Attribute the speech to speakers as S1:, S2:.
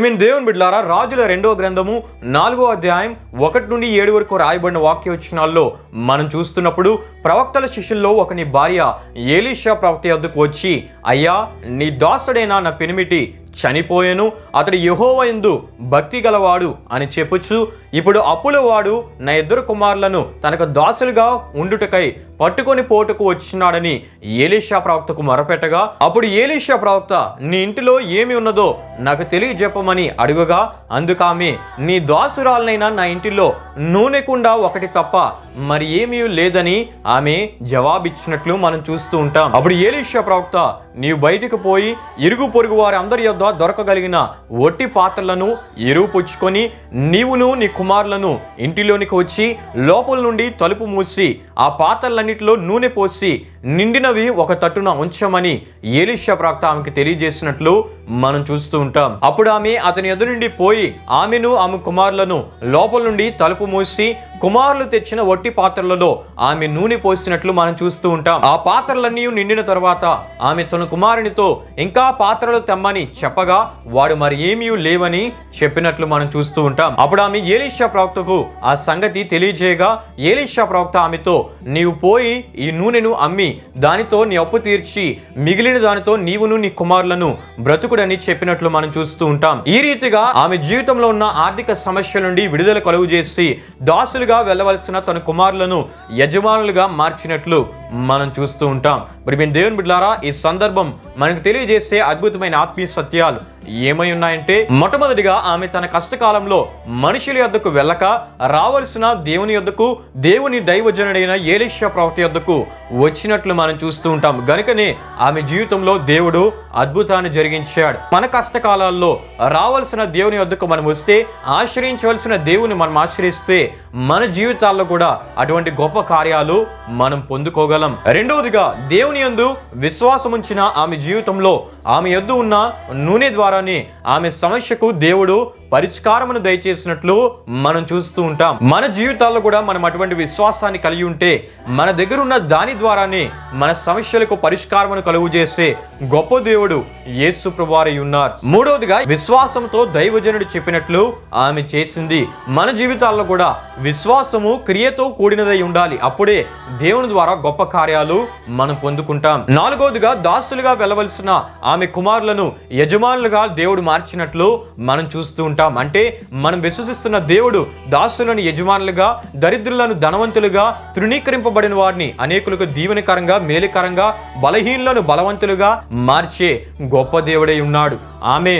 S1: ప్రిమిన్ దేవుని బిడ్లారా రాజుల రెండో గ్రంథము నాలుగో అధ్యాయం ఒకటి నుండి ఏడు వరకు రాయబడిన వాక్యవచనాల్లో మనం చూస్తున్నప్పుడు ప్రవక్తల శిష్యుల్లో ఒకని భార్య ఏలీషా ప్రవక్త వద్దకు వచ్చి అయ్యా నీ దాసుడైనా నా పెనిమిటి చనిపోయాను అతడు యెహోవయందు భక్తి గలవాడు అని చెప్పుచు ఇప్పుడు అప్పుల వాడు నా ఇద్దరు కుమారులను తనకు దాసులుగా ఉండుటకై పట్టుకొని పోటుకు వచ్చినాడని ఏలీషా ప్రవక్తకు మొరపెట్టగా అప్పుడు ఏలీషా ప్రవక్త నీ ఇంటిలో ఏమి ఉన్నదో నాకు తెలియజెప్పమని అడుగగా అందుకామె నీ దాసురాలనైనా నా ఇంటిలో నూనెకుండా ఒకటి తప్ప మరి ఏమీ లేదని ఆమె జవాబిచ్చినట్లు మనం చూస్తూ ఉంటాం. అప్పుడు ఏలీషా ప్రవక్త నీవు బయటికి పోయి ఇరుగు పొరుగు వారి అందరి యొద్ద దొరకగలిగిన ఒట్టి పాత్రలను ఎరువు పుచ్చుకొని నీవును నీ కుమారులను ఇంటిలోనికి వచ్చి లోపల నుండి తలుపు మూసి ఆ పాత్రలన్నిటిలో నూనె పోసి నిండినవి ఒక తట్టున ఉంచమని ఏలిషా ప్రాక్త ఆమెకి తెలియజేసినట్లు మనం చూస్తూ ఉంటాం. అప్పుడు ఆమె అతని ఎదురు నుండి పోయి ఆమెను ఆమె కుమారులను లోపల నుండి తలుపు మూసి కుమారులు తెచ్చిన వట్టి పాత్రలలో ఆమె నూనె పోసినట్లు మనం చూస్తూ ఉంటాం. ఆ పాత్రలన్నీ నిండిన తర్వాత ఆమె తన కుమారునితో ఇంకా పాత్రలు తెమ్మని చెప్పగా వాడు మరి ఏమీ లేవని చెప్పినట్లు మనం చూస్తూ ఉంటాం. అప్పుడు ఆమె ఏలిషా ప్రవక్తకు ఆ సంగతి తెలియజేయగా ఏలిషా ప్రవక్త ఆమెతో నీవు పోయి ఈ నూనెను అమ్మి దానితో నీ అప్పు తీర్చి మిగిలిన దానితో నీవును నీ కుమారులను బ్రతుకుడని చెప్పినట్లు మనం చూస్తూ ఉంటాం. ఈ రీతిగా ఆమె జీవితంలో ఉన్న ఆర్థిక సమస్యల నుండి విడుదల కలుగు చేసి దాసులుగా వెళ్ళవలసిన తన కుమారులను యజమానులుగా మార్చినట్లు మనం చూస్తూ ఉంటాం. మరి మేము దేవుని బిడ్డారా ఈ సందర్భం మనకు తెలియజేసే అద్భుతమైన ఆత్మీయ సత్యాలు ఏమై ఉన్నాయంటే మొట్టమొదటిగా ఆమె తన కష్టకాలంలో మనుషుల యొద్దకు వెళ్ళక రావలసిన దేవుని యొద్దకు దేవుని దైవజనుడైన ఏలిషా ప్రవక్త యొద్దకు వచ్చినట్లు మనం చూస్తూ ఉంటాం. గనుకనే ఆమె జీవితంలో దేవుడు అద్భుతాన్ని జరిగించాడు. మన కష్టకాలాల్లో రావలసిన దేవుని యొద్దకు మనం వస్తే ఆశ్రయించవలసిన దేవుని మనం ఆశ్రయిస్తే మన జీవితాల్లో కూడా అటువంటి గొప్ప కార్యాలు మనం పొందుకోగలం. రెండవదిగా దేవుని యందు విశ్వాసముంచిన ఆమె జీవితంలో ఆమె యొద్ద ఉన్న నూనె ద్వారానే ఆమె సమస్యకు దేవుడు పరిష్కారమును దయచేసినట్లు మనం చూస్తూ ఉంటాం. మన జీవితాల్లో కూడా మనం అటువంటి విశ్వాసాన్ని కలిగి ఉంటే మన దగ్గర ఉన్న దాని ద్వారానే మన సమస్యలకు పరిష్కారమును కలుగు చేసే గొప్ప దేవుడు యేసు ప్రభువారై ఉన్నారు. మూడవదిగా విశ్వాసంతో దైవజనుడు చెప్పినట్లు ఆమె చేసింది. మన జీవితాల్లో కూడా విశ్వాసము క్రియతో కూడినదై ఉండాలి. అప్పుడే దేవుని ద్వారా గొప్ప కార్యాలు మనం పొందుకుంటాం. నాలుగవదిగా దాసులుగా వెళ్ళవలసిన ఆమె కుమారులను యజమానులుగా దేవుడు మార్చినట్లు మనం చూస్తూ ఉంటాం. ఉంటాం అంటే మనం విశ్వసిస్తున్న దేవుడు దాసులను యజమానులుగా దరిద్రులను ధనవంతులుగా తృణీకరింపబడిన వారిని అనేకులకు దీవెనకరంగా మేలుకరంగా బలహీనులను బలవంతులుగా మార్చే గొప్ప దేవుడై ఉన్నాడు. ఆమె